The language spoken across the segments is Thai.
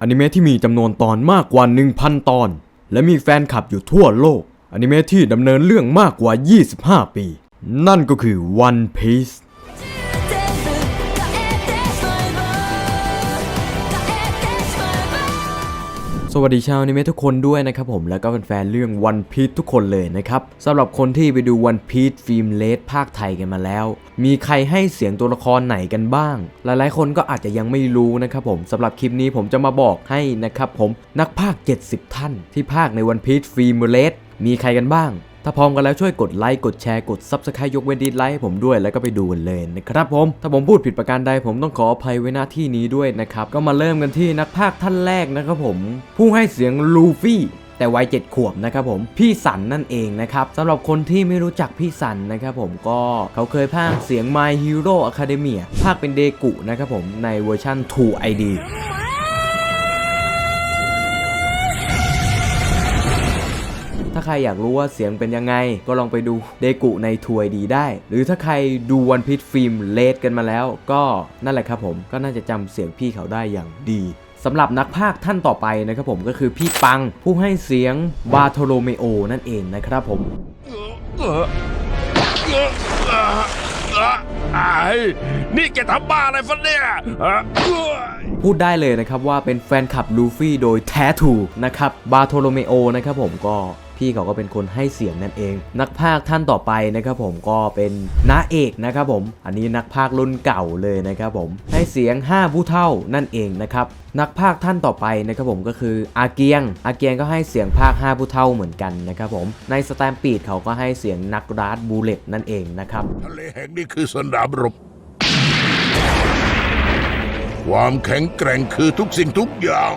อนิเมะที่มีจำนวนตอนมากกว่า 1,000 ตอน และมีแฟนคลับอยู่ทั่วโลก อนิเมะที่ดำเนินเรื่องมากกว่า 25 ปี นั่นก็คือ One Piece สวัสดีชาวนิเมะทุกคนด้วยนะครับผมแล้วก็แฟนๆเรื่อง One Piece ทุกคนเลยนะครับสำหรับคนที่ไปดู One Piece ฟิล์มเลสภาคไทยกันมาแล้ว มีใครให้เสียงตัวละครไหนกันบ้าง หลายๆ คนก็อาจจะยังไม่รู้นะครับผมสำหรับคลิปนี้ผมจะมาบอกให้นะครับผมนักภาค 70 ท่าน ที่ภาคใน One Piece ฟิล์มเลสมีใครกันบ้าง ถ้าพร้อมกันแล้วช่วยกดไลค์กดแชร์กด Subscribe ยกเว้นดีไลค์ให้ผมด้วยแล้วก็ไปดูกันเลยนะครับผม ถ้าผมพูดผิดประการใดผมต้องขออภัยไว้หน้าที่นี้ด้วยนะครับ ก็มาเริ่มกันที่นักพากย์ท่านแรกนะครับผม ผู้ให้เสียงลูฟี่แต่วัย7ขวบนะครับผมพี่สันนั่นเองนะครับสำหรับคนที่ไม่รู้จักพี่สันนะครับผมก็เขาเคยพากเสียง My Hero Academia ภาคเป็นเดกุนะครับผมในเวอร์ชัน2 ถ้าใครอยากรู้ว่าเสียงเป็นยังไง ก็ลองไปดูเดกุในทวยดีได้ หรือถ้าใครดูวันพิ e ฟิล์มเลดกันมาแล้ว ก็นั่นแหละครับผมก็น่าจะจำเสียงพี่เขาได้อย่างดีสำหรับนักพากย์ท่านต่อไปนะครับผมก็คือพี่ปังผู้ให้เสียงบาโทโลเมโอนั่นเองนะครับผมไอ้นี่แกทำบ้าอะไรฟันเนี่ยฮะพูดได้เลยนะครับว่าเป็นแฟนคลับลูฟี่โดยแท้ถูกนะครับบาโทโลเมโอนะครับผมก็ พี่เขาก็เป็นคนให้เสียงนั่นเอง นักพากท่านต่อไปนะครับผมก็เป็นน้าเอกนะครับผม อันนี้นักพากรุ่นเก่าเลยนะครับผมให้เสียง 5 ผู้เท่านั่นเองนะครับนักพากท่านต่อไปนะครับผมก็คืออาเกียง อาเกียงก็ให้เสียงพากย์5ผู้เท่าเหมือนกันนะครับผม ในสแตมปีดเขาก็ให้เสียงนักราดบูเลตนั่นเองนะครับทะเลแห่งนี้คือสนามรบ ความแข็งแกร่งคือทุกสิ่งทุกอย่าง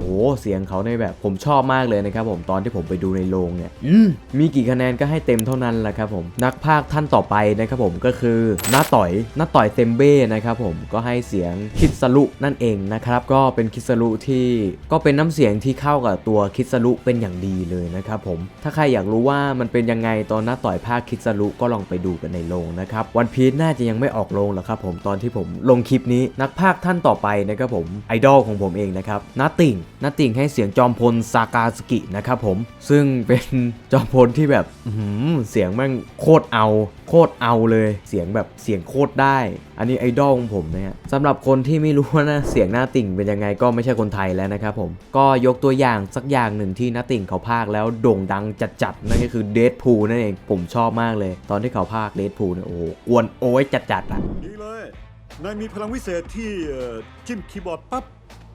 โอ้เสียงเขาในแบบผมชอบมากเลยนะครับผมตอนที่ผมไปดูในโรงเนี่ยอืมมีกี่คะแนนก็ให้เต็มเท่านั้นแหละครับผมนักพากย์ท่านต่อไปนะครับผมก็คือน้าต่อยน้าต่อยเซมเบ้นะครับผมก็ให้เสียงคิดสรุนั่นเองนะครับก็เป็นคิดสรุที่ก็เป็นน้ำเสียงที่เข้ากับตัวคิดสรุเป็นอย่างดีเลยนะครับผมถ้าใครอยากรู้ว่ามันเป็นยังไงตอนน้าต่อยภาคคิดสรุก็ลองไปดูกันในโรงนะครับวันพีชน่าจะยังไม่ออกโรงหรอกครับผมตอนที่ผมลงคลิปนี้นักพากย์ท่านต่อไปนะครับผมไอดอลของผมเองนะครับน้าติ่งน้าติ่งให้เสียงจอมพลซากาสกินะครับผม ซึ่งเป็นจอมพลที่แบบเสียงแม่งโคตรเอา โคตรเอาเลย เสียงแบบเสียงโคตรได้ อันนี้ไอดอลของผมนะฮะสำหรับคนที่ไม่รู้ว่านะเสียงหน้าติ่งเป็นยังไงก็ไม่ใช่คนไทยแล้วนะครับผม ก็ยกตัวอย่างสักอย่างหนึ่งที่หน้าติ่งเขาพากแล้วโด่งดังจัดๆนั่นก็คือเดดพูนั่นเอง ผมชอบมากเลย ตอนที่เขาพากเดดพูเนี่ยโอ้โหกวนโอ้ยจัดๆอะดีเลย นายมีพลังวิเศษที่เอ่อจิ้มคีย์บอร์ดปั๊บ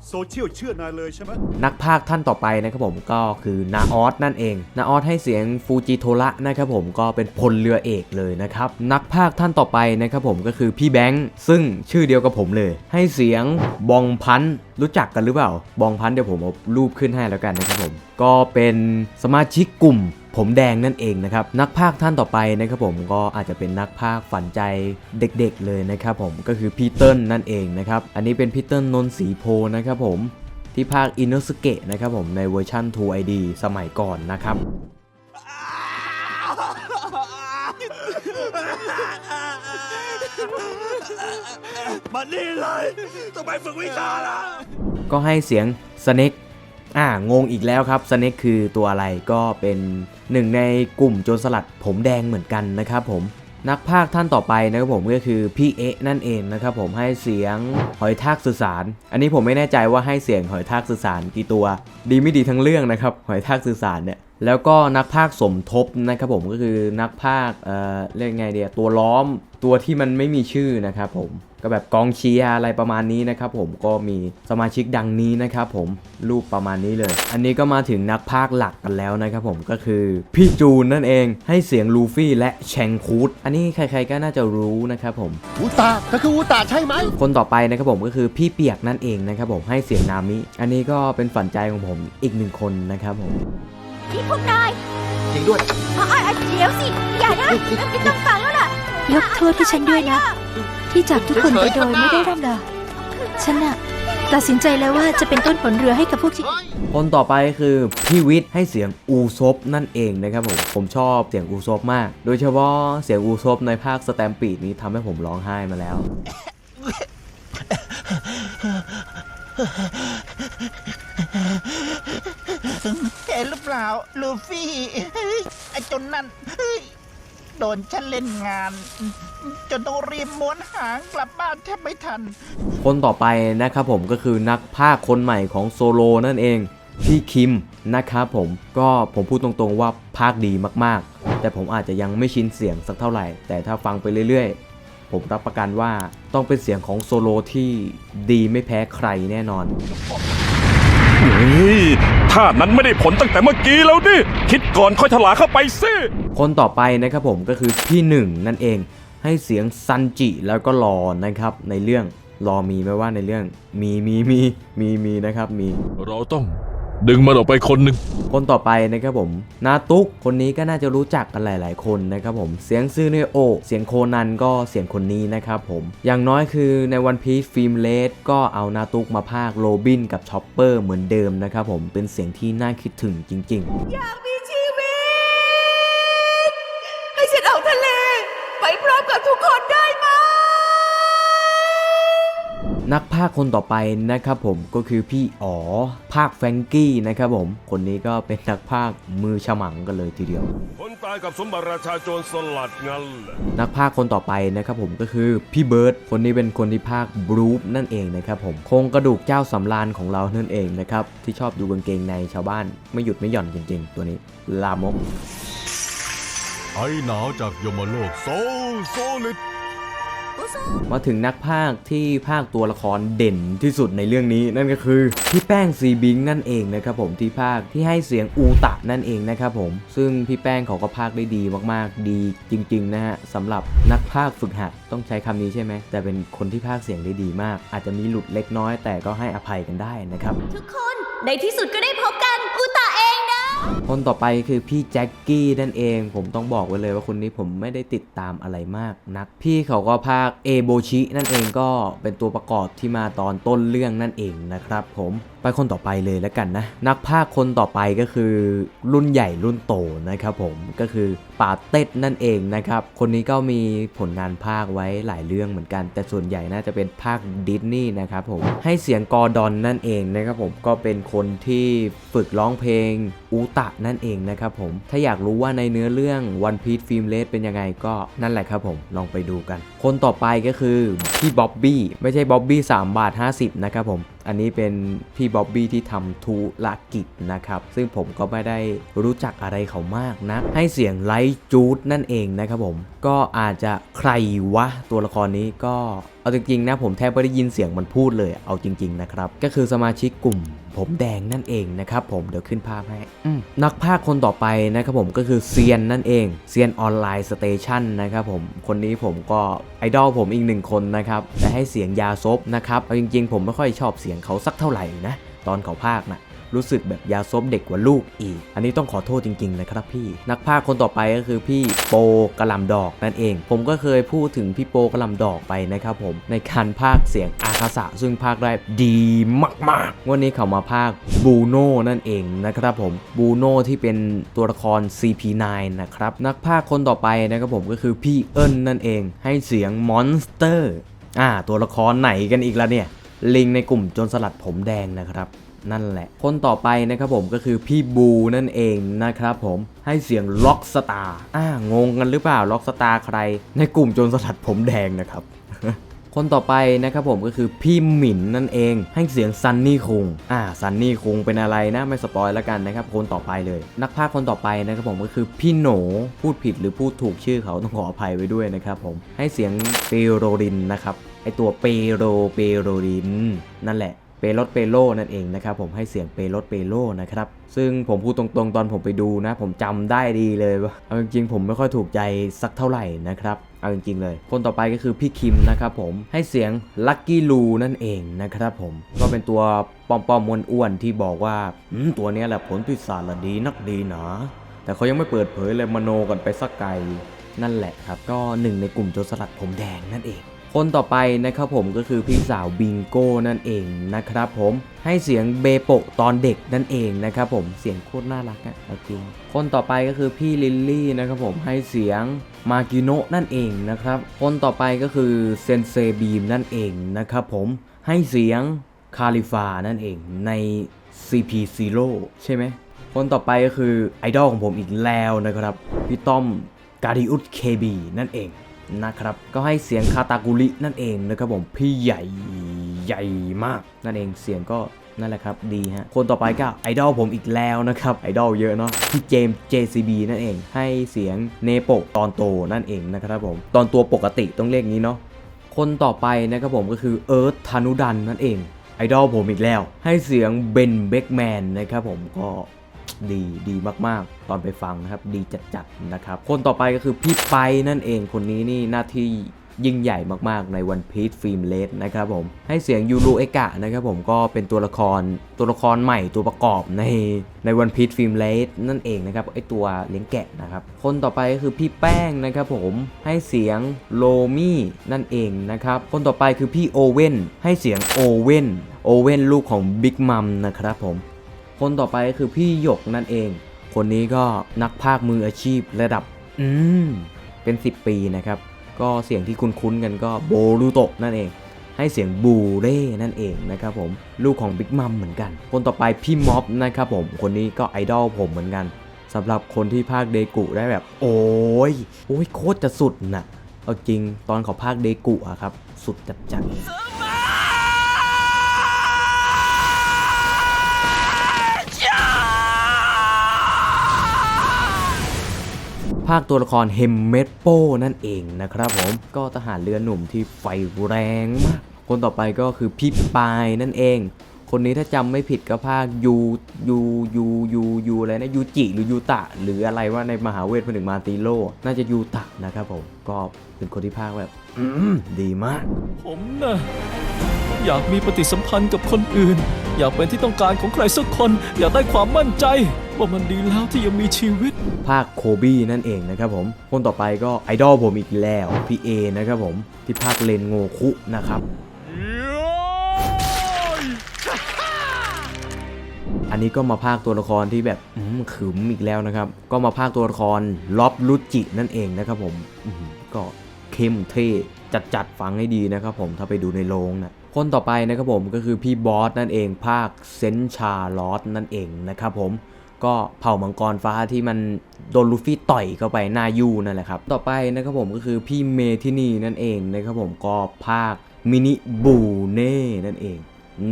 โซเชียลเชื่อนายเลยใช่ไหมนักพากท่านต่อไปนะครับผมก็คือนาออสนั่นเองนาออสให้เสียงฟูจิโทระนะครับผมก็เป็นพลเรือเอกเลยนะครับนักพากท่านต่อไปนะครับผมก็คือพี่แบงค์ซึ่งชื่อเดียวกับผมเลย ให้เสียงบองพันธ์รู้จักกันหรือเปล่า บองพันธ์เดี๋ยวผมเอารูปขึ้นให้แล้วกันนะครับผมก็เป็นสมาชิกกลุ่ม ผมแดงนั่นเองนะครับนักพากย์ท่านต่อไปนะครับผมก็อาจจะเป็นนักพากย์ฝันใจเด็กๆเลยนะครับผมก็คือพีเติ้ลนั่นเองนะครับอันนี้เป็นพีเติ้ลนนท์ศรีโพนะครับผมที่ภาคอินโนสเกะนะครับผมในเวอร์ชัน2 ID สมัยก่อนนะครับมานี่เลยทำไมฝึกวิชาล่ะก็ให้เสียงสเน็ก อ่างงอีกแล้วครับสเน็กคือตัวอะไรก็เป็นหนึ่งในกลุ่มโจรสลัดผมแดงเหมือนกันนะครับผมนักภาคท่านต่อไปนะครับผมก็คือพี่เอะนั่นเองนะครับผมให้เสียงหอยทากสื่อสาร อันนี้ผมไม่แน่ใจว่าให้เสียงหอยทากสื่อสารกี่ตัว ดีไม่ดีทั้งเรื่องนะครับหอยทากสื่อสารเนี่ยแล้วก็นักพากย์สมทบนะครับผมก็คือนักพากย์เอ่อเรียกไงเดียตัวล้อมตัวที่มันไม่มีชื่อนะครับผมก็แบบกองเชียร์อะไรประมาณนี้นะครับผมก็มีสมาชิกดังนี้นะครับผมรูปประมาณนี้เลย อันนี้ก็มาถึงนักพากย์หลักกันแล้วนะครับผมก็คือพี่จูนนั่นเองให้เสียงลูฟี่และแชงคูดอันนี้ใครๆก็น่าจะรู้นะครับผมอูตาก็คืออูตาใช่ไหมคนต่อไปนะครับผมก็คือพี่เปียกนั่นเองนะครับผมให้เสียงนามิ อันนี้ก็เป็นฝันใจของผมอีกหนึ่งคนนะครับผม นี่พวกนายจริงด้วยอะอะอะเดี๋ยวสิ อย่านะไม่ต้องฟังแล้วล่ะยกโทษให้ฉันด้วยนะ ที่จับทุกคนไปโดยไม่ได้ร่ำลาฉันน่ะตัดสินใจแล้วว่าจะเป็นต้นผลเรือให้กับพวกที่ คนต่อไปคือพี่วิทย์ให้เสียงอูซบนั่นเองนะครับผม ผมชอบเสียงอูซบมาก โดยเฉพาะเสียงอูซบในภาคสแตมปีดนี้ทำให้ผมร้องไห้มาแล้ว เห็นหรือเปล่า ลูฟี่ไอ้จนนั่นโดนฉันเล่นงาน จนต้องรีบม้วนหางกลับบ้านแทบไม่ทัน คนต่อไปนะครับผมก็คือนักพากย์คนใหม่ของโซโลนั่นเอง พี่คิมนะครับผมก็ผมพูดตรงๆว่าพากย์ดีมากๆ แต่ผมอาจจะยังไม่ชินเสียงสักเท่าไหร่ แต่ถ้าฟังไปเรื่อยๆ ผมรับประกันว่าต้องเป็นเสียงของโซโลที่ดีไม่แพ้ใครแน่นอน ฮ้ยท่านั้นไม่ได้ผลตั้งแต่เมื่อกี้แล้วดิ คิดก่อนค่อยถลาเข้าไปสิคนต่อไปนะครับผมก็คือพี่หนึ่งนั่นเอง ให้เสียงซันจิแล้วก็รอนะครับ ในเรื่องรอมีไหมว่าในเรื่องมีมีมีมีมีนะครับมี เราต้อง ดึงมันออกไปคนหนึ่งคนต่อไปนะครับผมนาตุกคนนี้ก็น่าจะรู้จักกันหลาย ๆ คนนะครับผมเสียงซื่อเนโอ เสียงโคนันก็เสียงคนนี้นะครับผมอย่างน้อยคือในวันพี e ฟิล์มเลสก็เอานาตุกมาพากย์โรบินกับชอปเปอร์เหมือนเดิมนะครับผมเป็นเสียงที่น่าคิดถึงจริง ๆ อยากมีชีวิต ให้ฉันออกทะเล ไปพร้อมกับทุกคนได้ไหม นักภาคคนต่อไปนะครับผมก็คือพี่อ๋อภาคแฟรงกี้นะครับผม คนนี้ก็เป็นนักภาคมือฉมังกันเลยทีเดียว คนตายกับสมบัติราชาโจรสลัดงั้นแหละนักภาคคนต่อไปนะครับผมก็คือพี่เบิร์ดคนนี้เป็นคนที่ภาคบรูฟนั่นเองนะครับผมโครงกระดูกเจ้าสำราญของเรานั่นเองนะครับที่ชอบดูกางเกงในชาวบ้านไม่หยุดไม่หย่อนจริง ๆ ตัวนี้ลามกไอหนาวจากยมโลกโซลโซลิด มาถึงนักพากย์ที่พากย์ตัวละครเด่นที่สุดในเรื่องนี้นั่นก็คือพี่แป้งซีบิงนั่นเองนะครับผมที่พากย์ที่ให้เสียงอูตะนั่นเองนะครับผม ซึ่งพี่แป้งเขาก็พากย์ได้ดีมากๆ ดีจริง ๆ นะฮะสำหรับนักพากย์ฝึกหัดต้องใช้คำนี้ใช่ไหมแต่เป็นคนที่พากย์เสียงได้ดีมาก อาจจะมีหลุดเล็กน้อย แต่ก็ให้อภัยกันได้นะครับ ทุกคนในที่สุดก็ได้พบกันอุตาเองนะ คนต่อไปคือพี่แจ็คกี้นั่นเอง ผมต้องบอกไว้เลยว่าคนนี้ผมไม่ได้ติดตามอะไรมากนัก พี่เขาก็ภาคเอโบชินั่นเองก็เป็นตัวประกอบที่มาตอนต้นเรื่องนั่นเองนะครับผม ไปคนต่อไปเลยแล้วกันนะ นักพากย์คนต่อไปก็คือรุ่นใหญ่รุ่นโตนะครับผมก็คือป่าเต็ดนั่นเองนะครับ คนนี้ก็มีผลงานพากย์ไว้หลายเรื่องเหมือนกัน แต่ส่วนใหญ่น่าจะเป็นภาคดิสนีย์นะครับผมให้เสียงกอร์ดอนนั่นเองนะครับผมก็เป็นคนที่ฝึกร้องเพลงอูตะนั่นเองนะครับผมถ้าอยากรู้ว่าในเนื้อเรื่อง One Piece Film Red เป็นยังไงก็นั่นแหละครับผมลองไปดูกัน คนต่อไปก็คือพี่บ๊อบบี้ไม่ใช่บ๊อบบี้3บาท50นะครับผม อันนี้เป็นพี่บ๊อบบี้ที่ทำธุรกิจนะครับ ซึ่งผมก็ไม่ได้รู้จักอะไรเขามากนะ ให้เสียงไลท์จูดนั่นเองนะครับผม ก็อาจจะใครวะตัวละครนี้ก็ เอาจริงๆนะผมแทบไม่ได้ยินเสียงมันพูดเลย เอาจริง ๆนะครับ ก็คือสมาชิกกลุ่ม ผมแดงนั่นเองนะครับผมเดี๋ยวขึ้นภาพให้อืมนักภาคคนต่อไปนะครับผมก็คือเซียนนั่นเองเซียนออนไลน์สเตชันนะครับผมคนนี้ผมก็ไอดอลผมอีกหนึ่งคนนะครับแต่ให้เสียงยาซบนะครับเอาจริงๆ ผมไม่ค่อยชอบเสียงเขาสักเท่าไหร่นะตอนเขาภาคนะ รู้สึกแบบยาซบเด็กกว่าลูกอีก อันนี้ต้องขอโทษจริงๆนะครับพี่ นักภาคคนต่อไปก็คือพี่โปกระลำดอกนั่นเอง ผมก็เคยพูดถึงพี่โปกระลำดอกไปนะครับผมในการภาคเสียงอาคาสะซึ่งภาคได้ดีมากๆวันนี้เขามาภาคบูโน่นั่นเองนะครับผมบูโน่ที่เป็นตัวละคร CP9 นะครับนักภาคคนต่อไปนะครับผมก็คือพี่เอิญนั่นเอง ให้เสียงมอนสเตอร์อ่าตัวละครไหนกันอีกแล้วเนี่ยลิงในกลุ่มโจนสลัดผมแดงนะครับ นั่นแหละ คนต่อไปนะครับผมก็คือพี่บูนั่นเองนะครับผมให้เสียงล็อกสตาร์อ่างงกันหรือเปล่าล็อกสตาร์ใคร ในกลุ่มโจนสลัดผมแดงนะครับคนต่อไปนะครับผมก็คือพี่หมิ่นนั่นเอง ให้เสียงซันนี่คงอ่าซันนี่คงเป็นอะไรนะไม่สปอยแล้วกันนะครับคนต่อไปเลย นักพากย์คนต่อไปนะครับผมก็คือพี่โหนพูดผิดหรือพูดถูกชื่อเขาต้องขออภัยไว้ด้วยนะครับผมให้เสียงเปโรรินนะครับไอตัวเปโรเปโรรินนั่นแหละ เปโรสเปโลนั่นเองนะครับผมให้เสียงเปโรสเปโลนะครับซึ่งผมพูดตรงๆ ตอนผมไปดูนะ ผมจำได้ดีเลยว่าเอาจริงๆผมไม่ค่อยถูกใจสักเท่าไหร่นะครับเอาจริงๆเลย คนต่อไปก็คือพี่คิมนะครับผมให้เสียงลัคกี้ลูนั่นเองนะครับผมก็เป็นตัวปอมๆมวนอ้วนๆที่บอกว่าอืมตัวนี้แหละผลพิศาจละดีนักดีหนะแต่เขายังไม่เปิดเผยเลยมโนกันไปสักไกลนั่นแหละครับ ก็หนึ่งในกลุ่มโจรสลัดผมแดงนั่นเอง คนต่อไปนะครับผมก็คือพี่สาวบิงโก้นั่นเองนะครับผมให้เสียงเบโปะตอนเด็กนั่นเองนะครับผมเสียงโคตรน่ารักอะจริงคนต่อไปก็คือพี่ลิลลี่นะครับผมให้เสียงมากิโนะนั่นเองนะครับคนต่อไปก็คือเซนเซบีมนั่นเองนะครับผมให้เสียงคาลิฟานั่นเองใน CP Zero ใช่ไหมคนต่อไปก็คือไอดอลของผมอีกแล้วนะครับ พี่ต้อมกาดิอุสเคบีนั่นเอง นะครับ ก็ให้เสียงคาตากุรินั่นเองนะครับผมพี่ใหญ่ใหญ่มาก นั่นเองเสียงก็นั่นแหละครับดีฮะคนต่อไปก็ไอดอลผมอีกแล้วนะครับไอดอลเยอะเนาะพี่เจมส์ JCB นั่นเอง ให้เสียงเนโปตอนโตนั่นเองนะครับผมตอนตัวปกติต้องเรียกงี้เนาะคนต่อไปนะครับผมก็คือเอิร์ธธนุดันนั่นเองไอดอลผมอีกแล้ว ให้เสียงเบนเบกแมนนะครับผมก็ ดีดีมากๆ ตอนไปฟังนะครับ ดีจัดๆนะครับ คนต่อไปก็คือพี่ไปนั่นเองคนนี้นี่หน้าที่ยิ่งใหญ่มากๆในวันพี e ฟิล์มเลสนะครับผม ให้เสียงยูรูเอกะนะครับผมก็เป็นตัวละครตัวละครใหม่ตัวประกอบในในวันพี e ฟิล์มเลสนั่นเองนะครับไอตัวเลี้ยงแกะนะครับ คนต่อไปก็คือพี่แป้งนะครับผมให้เสียงโลมี่นั่นเองนะครับ คนต่อไปคือพี่โอเว่นให้เสียงโอเว่นโอเว่นลูกของบิ๊กมัมนะครับผม คนต่อไปก็คือพี่หยกนั่นเอง คนนี้ก็นักพากย์มืออาชีพระดับ อืม เป็น 10 ปีนะครับ ก็เสียงที่คุ้นๆกันก็โบรูโตะนั่นเอง ให้เสียงบูเร่นั่นเองนะครับผม ลูกของบิ๊กมัมเหมือนกัน คนต่อไปพี่ม็อบนะครับผม คนนี้ก็ไอดอลผมเหมือนกันสำหรับคนที่พากย์เดกุได้แบบ โอ้ยโอ้ยโคตรจะสุดน่ะ เอาจริงตอนเขาพากย์เดกุอะครับ สุดจัดๆ ภาคตัวละครเฮมเมดโปนั่นเองนะครับผมก็ทหารเรือหนุ่มที่ไฟแรงมาก คนต่อไปก็คือพี่ปายนั่นเอง คนนี้ถ้าจำไม่ผิดก็ภาคยูยูยูยูยูอะไรนะยูจิหรือยูตะ หรืออะไรว่าในมหาเวทผนึกมาตีโล น่าจะยูตะนะครับผมก็เป็นคนที่ภาคแบบดีมาก ผมนะอยากมีปฏิสัมพันธ์กับคนอื่น อยากเป็นที่ต้องการของใครสักคน อยากได้ความมั่นใจ ว่ามันดีแล้วที่ยังมีชีวิต ภาคโคบี้นั่นเองนะครับผม คนต่อไปก็ไอดอลผมอีกแล้วพี่เอนะครับผมที่ภาคเลนโงคุนะครับอันนี้ก็มาภาคตัวละครที่แบบอืมขึมอีกแล้วนะครับ ก็มาภาคตัวละครล็อบลุจินั่นเองนะครับผมอืมก็เข้มเท่จัดจัดๆฟังให้ดีนะครับผมถ้าไปดูในโรงนะคนต่อไปนะครับผมก็คือพี่บอสนั่นเองภาคเซนชาลอสนั่นเองนะครับผม ก็เผ่ามังกรฟ้าที่มันโดนลูฟี่ต่อยเข้าไปหน้ายูนั่นแหละครับ ต่อไปนะครับผมก็คือพี่เมทินีนั่นเองนะครับผมก็ภาคมินิบูเน่นั่นเอง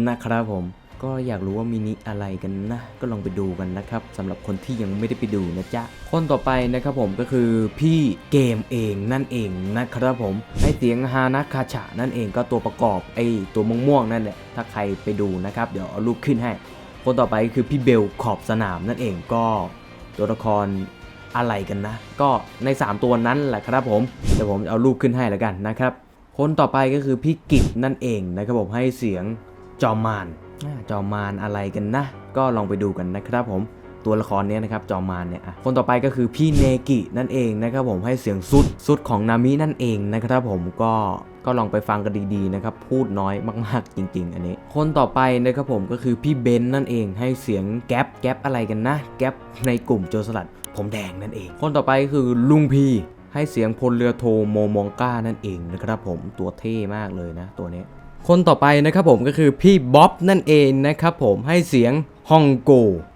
นะครับผมก็อยากรู้ว่ามินิอะไรกันนะ ก็ลองไปดูกันนะครับสำหรับคนที่ยังไม่ได้ไปดูนะจ๊ะ คนต่อไปนะครับผมก็คือพี่เกมเองนั่นเองนะครับผมให้เสียงฮานาคาชะนั่นเองก็ตัวประกอบไอตัวม่วงๆนั่นแหละถ้าใครไปดูนะครับ เดี๋ยวเอารูปขึ้นให้ คนต่อไปคือพี่เบลขอบสนามนั่นเองก็ตัวละครอะไรกันนะ ก็ใน 3 ตัวนั้นแหละครับผมเดี๋ยวผมเอารูปขึ้นให้แล้วกันนะครับ คนต่อไปก็คือพี่กิจนั่นเองนะครับผมให้เสียงจอมมานจอมมานอะไรกันนะ ก็ลองไปดูกันนะครับผม ตัวละครเนี้ยนะครับจอมมานเนี่ยอะคนต่อไปก็คือพี่เนกินั่นเองนะครับผมให้เสียงสุดสุดของนามินั่นเองนะครับผมก็ก็ลองไปฟังกันดีๆนะครับพูดน้อยมากๆจริง ๆ อันนี้ คนต่อไปนะครับผมก็คือพี่เบนนั่นเองให้เสียงแก๊ปแก๊ปอะไรกันนะแก๊ปในกลุ่มโจรสลัดผมแดงนั่นเอง คนต่อไปคือลุงพีให้เสียงพลเรือโทโมมองก้านั่นเองนะครับผมตัวเท่มากเลยนะ ตัวนี้ คนต่อไปนะครับผมก็คือพี่บ๊อบนั่นเองนะครับผมให้เสียง ฮองโก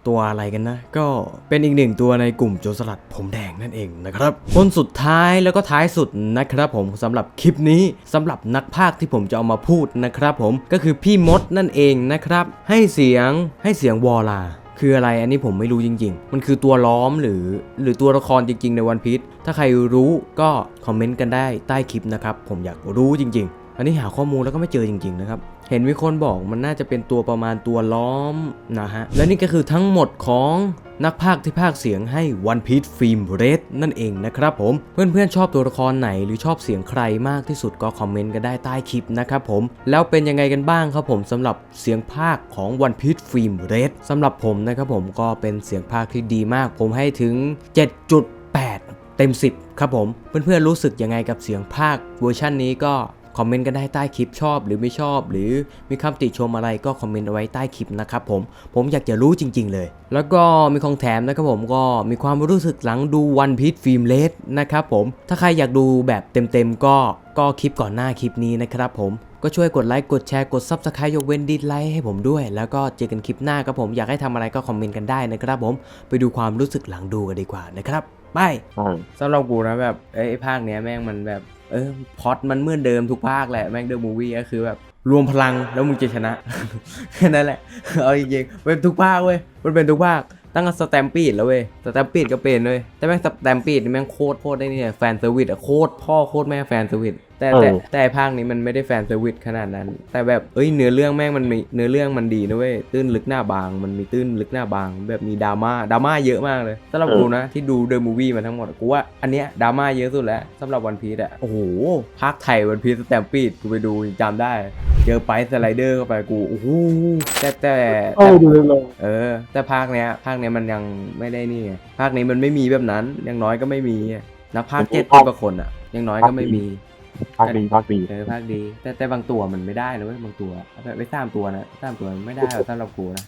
ตัวอะไรกันนะ ก็เป็นอีกหนึ่งตัวในกลุ่มโจรสลัดผมแดงนั่นเองนะครับ คนสุดท้ายแล้วก็ท้ายสุดนะครับผมสำหรับคลิปนี้สำหรับนักพากย์ที่ผมจะเอามาพูดนะครับผมก็คือพี่มดนั่นเองนะครับ ให้เสียงให้เสียงวอลาคืออะไรอันนี้ผมไม่รู้จริง ๆ มันคือตัวล้อมหรือหรือตัวละครจริง ๆ ในวันพี e ถ้าใครรู้ก็คอมเมนต์กันได้ใต้คลิปนะครับ ผมอยากรู้จริง ๆ อันนี้หาข้อมูลแล้วก็ไม่เจอจริงๆนะครับ เห็นมีคนบอกมันน่าจะเป็นตัวประมาณตัวล้อมนะฮะ และนี่ก็คือทั้งหมดของนักพากที่พากเสียงให้ One Piece Film Red นั่นเองนะครับผม เพื่อนๆชอบตัวละครไหนหรือชอบเสียงใครมากที่สุดก็คอมเมนต์กันได้ใต้คลิปนะครับผม แล้วเป็นยังไงกันบ้างครับผมสำหรับเสียงพากย์ของ One Piece Film Red สำหรับผมนะครับผมก็เป็นเสียงพากย์ที่ดีมาก ผมให้ถึง 7.8 เต็ม 10 ครับผม เพื่อนๆรู้สึกยังไงกับเสียงพากย์เวอร์ชันนี้ก็ คอมเมนต์กันได้ใต้คลิปชอบ หรือไม่ชอบ หรือมีคำติชมอะไรก็คอมเมนต์เอาไว้ใต้คลิปนะครับผมผมอยากจะรู้จริง ๆ เลย แล้วก็มีของแถมนะครับผมก็มีความรู้สึกหลังดู One Piece ฟิล์มเลสนะครับผมถ้าใครอยากดูแบบเต็มๆก็ก็คลิปก่อนหน้าคลิปนี้นะครับผมก็ช่วยกดไลค์กดแชร์กด Subscribe ยกเว้นดิสไลค์ให้ผมด้วย แล้วก็เจอกันคลิปหน้าครับผมอยากให้ทำอะไรก็คอมเมนต์กันได้นะครับผมไปดูความรู้สึกหลังดูกันดีกว่านะครับไปสำหรับกูนะแบบเอ้ยไอ้ภาคเนี้ยแม่งมันแบบ เออพอดมันเหมือนเดิมทุกภาคแหละแม่งเดอะมูวี่ก็คือแบบรวมพลังแล้วมึงจะชนะแค่นั้นแหละเอาจริงๆเป็นทุกภาคเว้ยมันเป็นทุกภาคตั้งแต่สแตมปีดแล้วเว้ยสแตมปีดก็เป็นเว้ยแต่แม่งสแตมปีดแม่งโคตรโคตรได้เนี่ยแฟนเซอร์วิสอะโคตรพ่อโคตรแม่แฟนเซอร์วิส แต่แต่แต่ไอ้ภาคนี้มันไม่ได้แฟนเซอร์วิสขนาดนั้น แต่แบบเอ้ยเนื้อเรื่องแม่งมันมีเนื้อเรื่องมันดีนะเว้ยตื้นลึกหน้าบาง มันมีตื้นลึกหน้าบาง แบบมีดราม่าดราม่าเยอะมากเลยสำหรับกูนะที่ดูเดอะมูวี่มาทั้งหมดกูว่าอันเนี้ยดราม่าเยอะสุดแล้วสำหรับวันพีซอะโอ้โหภาคไทยวันพีซสแตมปีดกูไปดูจำได้ เจอไปสไลเดอร์เข้าไปกูโอ้โหแต่แต่แต่เออ แต่ภาคเนี้ยภาคเนี้ยมันยังไม่ได้นี่ไงภาคนี้มันไม่มีแบบนั้นอยังน้อยก็ไม่มีนักภาคเจ็ดสิบกว่าคนอะอยังน้อยก็ไม่มี ภาคดีภาคดีเออภาคดี แต่แต่บางตัวมันไม่ได้เลยเว้ยบางตัวไม่สามตัวนะสามตัวไม่ได้หรอกสำหรับกูนะ